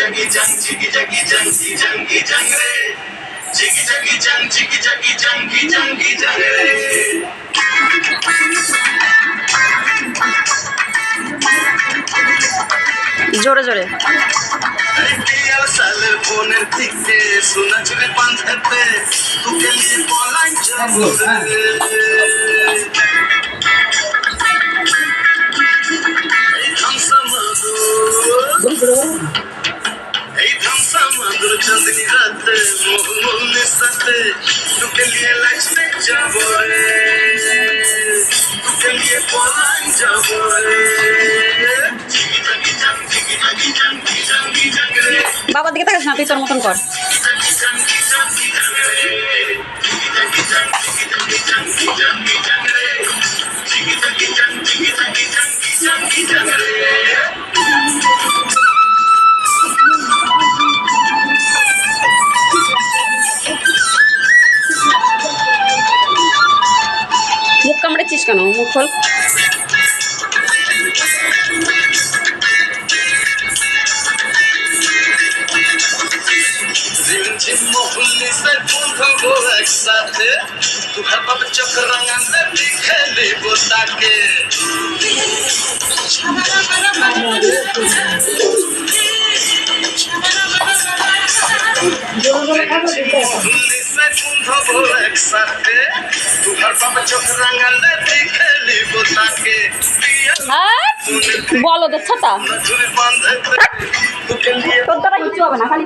জাগি জাং জিগি জাগি জাং জি জাঙ্গি জাং রে। জিগি জাগি জাং জিগি জাগি জাঙ্গি জাঙ্গি জাং রে। জোরে জোরে। সালের ফোনের দিকে সোনা চুরি বাঁধাতে তোকে নিয়ে পলাই যাব রাতে মোহনের সাথে তোকে নিয়ে লাইফে যাব রে তোকে নিয়ে পলাই যাব বাবার দিকে তাকাস না তুই তোর মতন কর। মুখ কামড়েছিস কেন মুখ খোল একসাথে তুহার বাবা চোখ রাঙালে লিখে নিব তাকে হ্যাঁ? বলো তো তোকে নিয়ে তোর দ্বারা কিছু হবে না খালি।